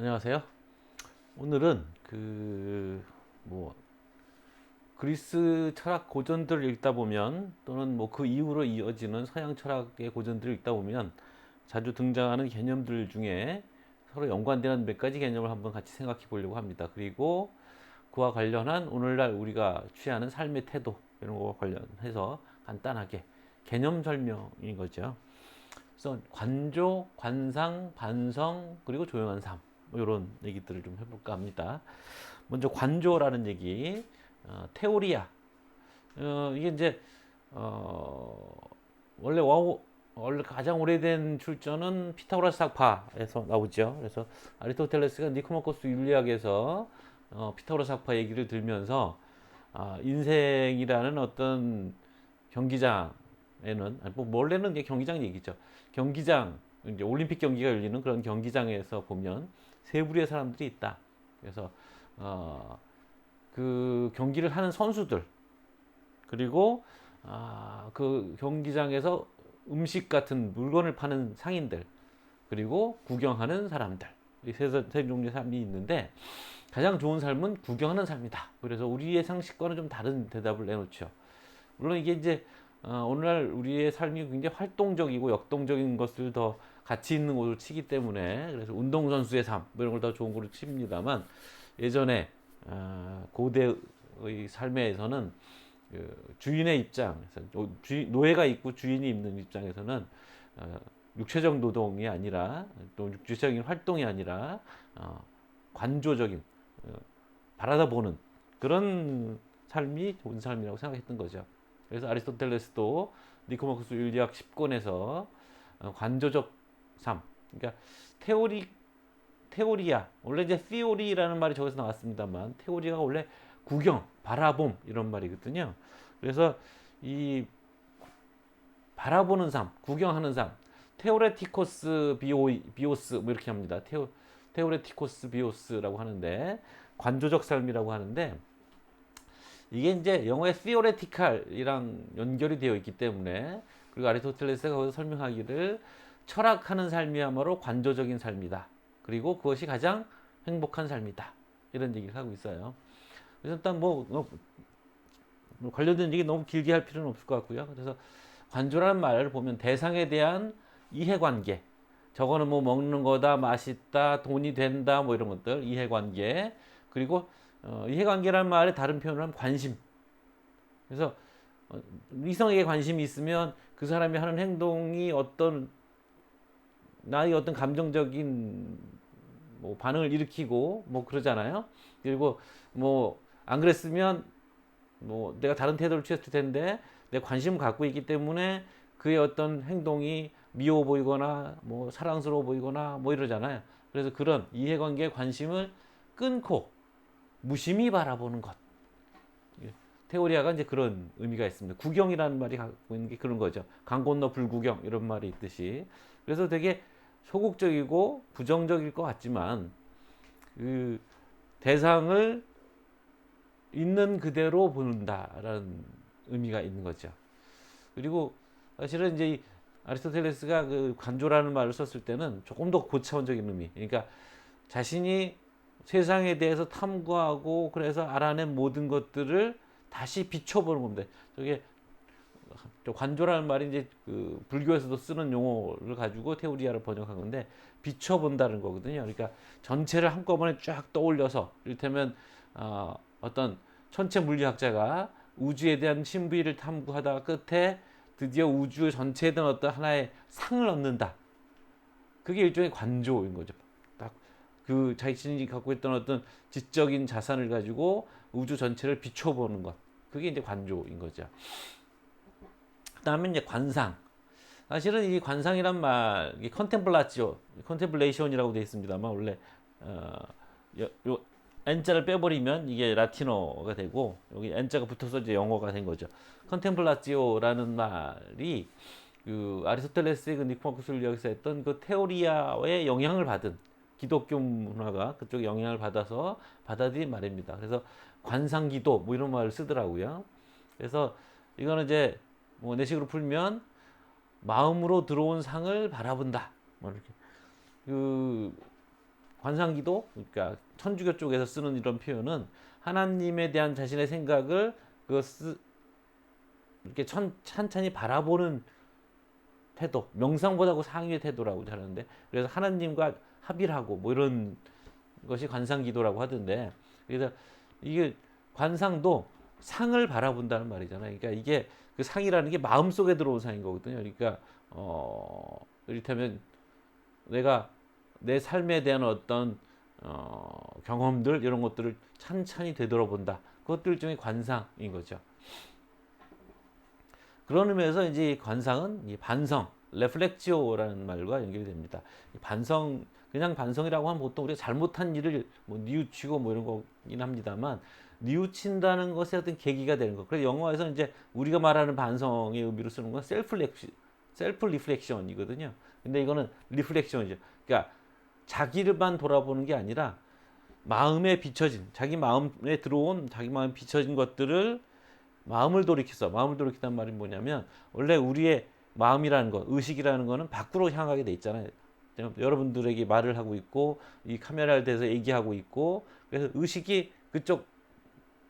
안녕하세요. 오늘은 그 뭐 그리스 철학 고전들을 읽다 보면 또는 뭐 그 이후로 이어지는 서양 철학의 고전들을 읽다 보면 자주 등장하는 개념들 중에 서로 연관되는 몇 가지 개념을 한번 같이 생각해 보려고 합니다. 그리고 그와 관련한 오늘날 우리가 취하는 삶의 태도 이런 거와 관련해서 간단하게 개념 설명인 거죠. 그래서 관조, 관상, 반성 그리고 조용한 삶 이런 뭐 얘기들을 좀 해볼까 합니다. 먼저 관조라는 얘기, 어, 테오리아. 어, 이게 이제 어, 원래 와우 원래 가장 오래된 출전은 피타고라스 학파에서 나오죠. 그래서 아리스토텔레스가 니코마코스 윤리학에서 어, 피타고라스 학파 얘기를 들면서 아, 인생이라는 어떤 경기장에는 뭐 원래는 이게 경기장 얘기죠. 경기장 이제 올림픽 경기가 열리는 그런 경기장에서 보면 세 부류의 사람들이 있다. 그래서 어, 그 경기를 하는 선수들 그리고 아, 그 경기장에서 음식 같은 물건을 파는 상인들 그리고 구경하는 사람들 이세 세 종류의 삶이 있는데 가장 좋은 삶은 구경하는 삶이다. 그래서 우리의 상식과는 좀 다른 대답을 내놓죠. 물론 이게 이제 어, 오늘날 우리의 삶이 굉장히 활동적이고 역동적인 것을 더 가치 있는 곳으로 치기 때문에 그래서 운동선수의 삶뭐 이런 걸 더 좋은 곳으로 칩니다만 예전에 어, 고대의 삶에서는 그 주인의 주인, 노예가 있고 주인이 있는 입장에서는 어, 육체적 노동이 아니라 또 육체적인 활동이 아니라 어, 관조적인 어, 바라다 보는 그런 삶이 좋은 삶이라고 생각했던 거죠. 그래서 아리스토텔레스도 니코마코스 윤리학 10권에서 어, 관조적 삶, 그러니까 테오리 테오리아 원래 이제 티오리라는 말이 저기서 나왔습니다만 테오리가 원래 구경, 바라봄 이런 말이거든요. 그래서 이 바라보는 삶, 구경하는 삶, 테오레티코스 비오 비오스 뭐 이렇게 합니다. 테오 테오레티코스 비오스라고 하는데 관조적 삶이라고 하는데 이게 이제 영어의 theoretical이랑 연결이 되어 있기 때문에 그리고 아리스토텔레스가 거기서 설명하기를 철학하는 삶이야말로 관조적인 삶이다. 그리고 그것이 가장 행복한 삶이다. 이런 얘기를 하고 있어요. 그래서 일단 뭐, 뭐, 뭐 관련된 얘기 너무 길게 할 필요는 없을 것 같고요. 그래서 관조라는 말을 보면 대상에 대한 이해관계. 저거는 뭐 먹는 거다, 맛있다, 돈이 된다, 뭐 이런 것들 이해관계. 그리고 어, 이해관계라는 말의 다른 표현을 하면 관심. 그래서 어, 이성에게 관심이 있으면 그 사람이 하는 행동이 어떤 나의 어떤 감정적인 뭐 반응을 일으키고 뭐 그러잖아요. 그리고 뭐 안 그랬으면 뭐 내가 다른 태도를 취했을 텐데 내 관심을 갖고 있기 때문에 그의 어떤 행동이 미워 보이거나 뭐 사랑스러워 보이거나 뭐 이러잖아요. 그래서 그런 이해관계의 관심을 끊고 무심히 바라보는 것. 예. 테오리아가 이제 그런 의미가 있습니다. 구경이라는 말이 갖고 있는 게 그런 거죠. 강 건너 불구경 이런 말이 있듯이. 그래서 되게 소극적이고 부정적일 것 같지만 그 대상을 있는 그대로 본다라는 의미가 있는 거죠. 그리고 사실은 이제 아리스토텔레스가 그 관조라는 말을 썼을 때는 조금 더 고차원적인 의미. 그러니까 자신이 세상에 대해서 탐구하고 그래서 알아낸 모든 것들을 다시 비춰보는 겁니다. 저게 관조라는 말이 이제 그 불교에서도 쓰는 용어를 가지고 테오리아를 번역한 건데 비춰본다는 거거든요. 그러니까 전체를 한꺼번에 쫙 떠올려서 이를테면 어, 어떤 천체 물리학자가 우주에 대한 신비를 탐구하다가 끝에 드디어 우주 전체에 대한 어떤 하나의 상을 얻는다. 그게 일종의 관조인 거죠. 딱 그 자신이 갖고 있던 어떤 지적인 자산을 가지고 우주 전체를 비춰보는 것. 그게 이제 관조인 거죠. 그 다음에 이제 관상. 사실은 이 관상이란 말, 이 컨템플라치오, 컨템플레이션이라고 되어 있습니다만, 원래, 어, 요, 요, N자를 빼버리면 이게 라틴어가 되고, 여기 N자가 붙어서 이제 영어가 된 거죠. 컨템플라치오라는 말이, 그, 아리스토텔레스의 그 니코마쿠스를 여기서 했던 그 테오리아의 영향을 받은 기독교 문화가 그쪽 영향을 받아서 받아들인 말입니다. 그래서 관상기도 뭐 이런 말을 쓰더라고요. 그래서 이거는 이제 뭐 내식으로 풀면 마음으로 들어온 상을 바라본다. 뭐 이렇게 그 관상기도 그러니까 천주교 쪽에서 쓰는 이런 표현은 하나님에 대한 자신의 생각을 그 쓰, 이렇게 천, 찬찬히 바라보는 태도, 명상보다도 상위의 태도라고 하는데 그래서 하나님과 합의를 하고 뭐 이런 것이 관상기도라고 하던데 그래서 이게 관상도 상을 바라본다는 말이잖아요. 그러니까 이게 그 상이라는 게 마음 속에 들어온 상인 거거든요. 그러니까 어 이를테면 내가 내 삶에 대한 어떤 어, 경험들 이런 것들을 찬찬히 되돌아본다. 그것들 중에 관상인 거죠. 그런 의미에서 이제 이 관상은 이 반성, 레플렉지오라는 말과 연결이 됩니다. 이 반성 그냥 반성이라고 하면 보통 우리가 잘못한 일을 뭐 뉘우치고 뭐 이런 거긴 합니다만 뉘우친다는 것에 어떤 계기가 되는 거. 그래서 영어에서 이제 우리가 말하는 반성의 의미로 쓰는 건 셀프 렉시, 셀프 리플렉션이거든요. 근데 이거는 리플렉션이죠. 그러니까 자기를만 돌아보는 게 아니라 마음에 비춰진 자기 마음에 들어온 자기 마음에 비춰진 것들을 마음을 돌이켜서 마음을 돌이키단 말이 뭐냐면 원래 우리의 마음이라는 것, 의식이라는 거는 밖으로 향하게 돼 있잖아요. 여러분들에게 말을 하고 있고 이 카메라를 대서 얘기하고 있고 그래서 의식이 그쪽 나-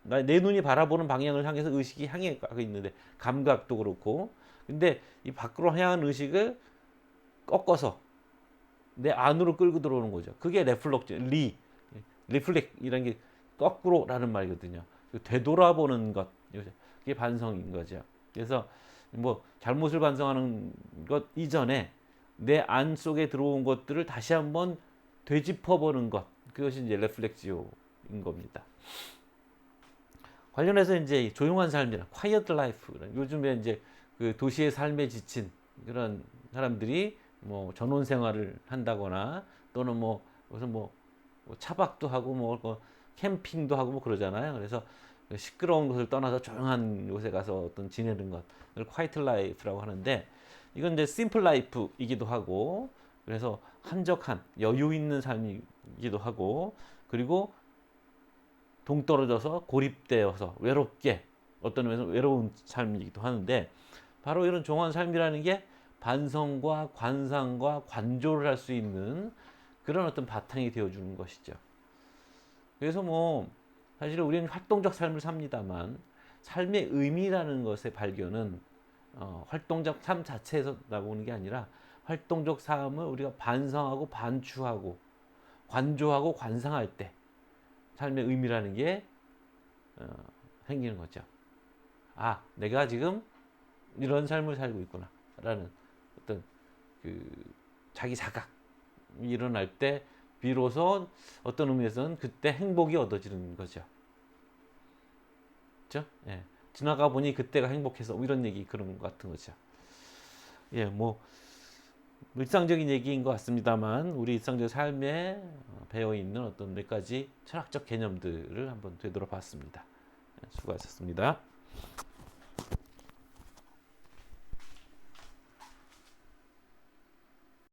내 눈이 바라보는 방향을 향해서 의식이 향해 가고 있는데 감각도 그렇고 근데 이 밖으로 향한 의식을 꺾어서 내 안으로 끌고 들어오는 거죠. 그게 레플럭트 리 리플렉이라는 게 거꾸로라는 말이거든요. 되돌아보는 것 그게 반성인 거죠. 그래서 뭐 잘못을 반성하는 것 이전에 내 안 속에 들어온 것들을 다시 한번 되짚어 보는 것 그것이 이제 레플렉지오인 겁니다. 관련해서 이제 조용한 삶이라 quiet life 요즘에 이제 그 도시의 삶에 지친 그런 사람들이 뭐 전원 생활을 한다거나 또는 뭐 무슨 뭐, 뭐 차박도 하고 뭐뭐 캠핑도 하고 뭐 그러잖아요. 그래서 시끄러운 곳을 떠나서 조용한 곳에 가서 어떤 지내는 것을 quiet life라고 하는데 이건 이제 simple life이기도 하고 그래서 한적한 여유 있는 삶이기도 하고 그리고 동떨어져서 고립되어서 외롭게 어떤 의미에서 외로운 삶이기도 하는데 바로 이런 종한 삶이라는 게 반성과 관상과 관조를 할 수 있는 그런 어떤 바탕이 되어주는 것이죠. 그래서 뭐 사실 우리는 활동적 삶을 삽니다만 삶의 의미라는 것의 발견은 어, 활동적 삶 자체에서 나오는 게 아니라 활동적 삶을 우리가 반성하고 반추하고 관조하고 관상할 때 삶의 의미라는 게 어, 생기는 거죠. 아, 내가 지금 이런 삶을 살고 있구나라는 어떤 그 자기 자각이 일어날 때 비로소 어떤 의미에서는 그때 행복이 얻어지는 거죠. 그죠? 예. 지나가 보니 그때가 행복해서 뭐 이런 얘기 그런 것 같은 거죠. 예, 뭐 일상적인 얘기인 것 같습니다만 우리 일상적 삶에 배어 있는 어떤 몇 가지 철학적 개념들을 한번 되돌아봤습니다. 예, 수고하셨습니다.